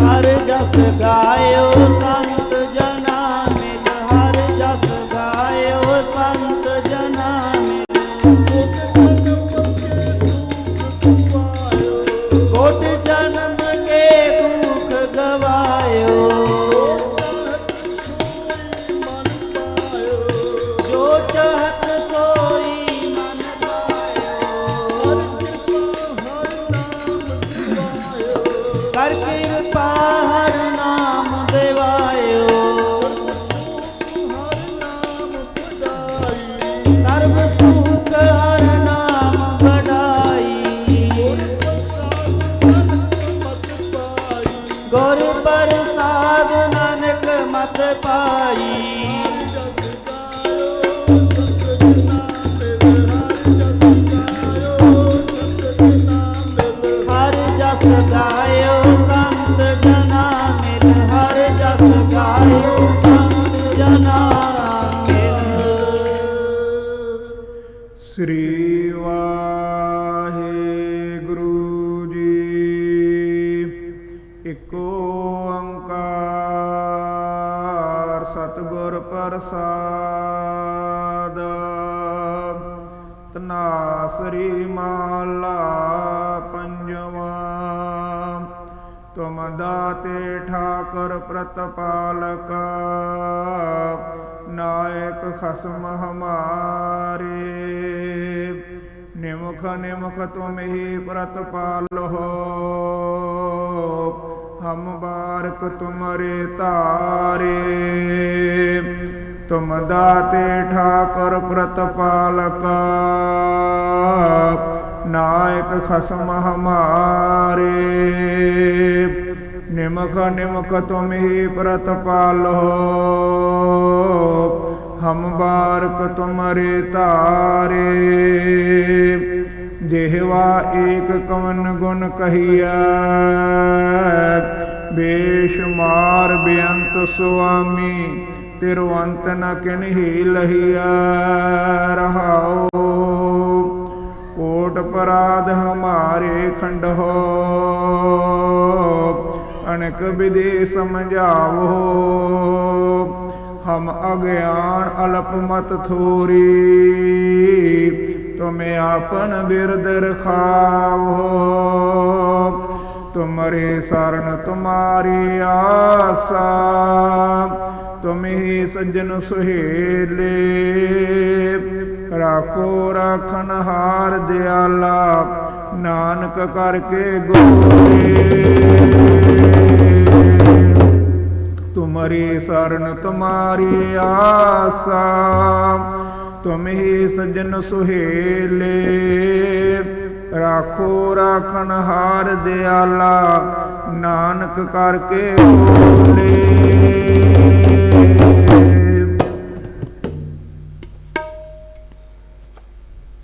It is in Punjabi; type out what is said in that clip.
ਹਰ ਜਸ ਗਾਇਓ। ਮਿਲ। ਸ੍ਰੀ ਵਾਹਿਗੁਰੂ ਜੀ ਇੱਕੋ ਸਤਿਗੁਰ ਪ੍ਰਸਾਦ। ਤਨਾਸਰੀ ਮਾਲਾ ਪੰਜਵਾ। ਤੁਮ ਦਾਤੇ ਠਾਕਰ ਪ੍ਰਤਪਾਲਕ। ਨਾਇਕ ਖਸਮ ਹਮਾਰੇ। ਨਿਮਖ ਨਿਮਖ ਤੁਮ ਹੀ ਪ੍ਰਤਪਾਲੋ ਹਮ ਬਾਰਕ ਤੁਮਰੇ ਤਾਰੇ। ਤੁਮ ਦਾਤੇ ਠਾਕਰ ਪ੍ਰਤਪਾਲਕ। ਨਾਇਕ ਖਸਮ ਹਮਾਰੇ। ਨਿਮਖ ਨਿਮਖ ਤੁਮ ਹੀ ਪ੍ਰਤਪਾਲੋ। ਹਮ ਬਾਰਕ ਤੁਮਰੇ ਤਾਰੇ। ਜਿਹਵਾ ਏਕ ਕਵਨ ਗੁਣ ਕਹੀਐ। ਬੇਸ਼ੁਮਾਰ ਬੇਅੰਤ ਸੁਆਮੀ। ਤਿਰਵੰਤ ਨ ਕਿਨਹੀ ਲਹੀਐ? ਰਹਾਉ। ਕੋਟ ਪਰਾਧ ਹਮਾਰੇ ਖੰਡ ਹੋ ਅਨਕ ਵਿਦੇ ਸਮਝਾਵੋ। ਹਮ ਅਗਿਆਨ ਅਲਪ ਮਤ ਥੋਰੀ। ਤੁਮੇ ਆਪਨ ਬਿਰਦ ਰਖਾਵੋ। ਤੁਮਰੇ ਸਰਨ ਤੁਮਾਰੀ ਆਸਾ, ਤੁਮ ਹੀ ਸੱਜਣ ਸੁਹੇਲੇ। ਰਾਖੋ ਰਾਖਨ ਹਾਰ ਦਿਆਲਾ, ਨਾਨਕ ਕਰਕੇ ਗੋਰੇ। ਤੁਮਰੀ ਸ਼ਰਨ ਤੁਮਾਰੀ ਆਸਾ, ਤੁਮ ਹੀ ਸਜਣ ਸੁਹੇਲੇ। ਰਾਖੋ ਰਾਖਨ ਹਾਰ ਦਿਆਲਾ ਨਾਨਕ ਕਰਕੇ ਬੋਲੇ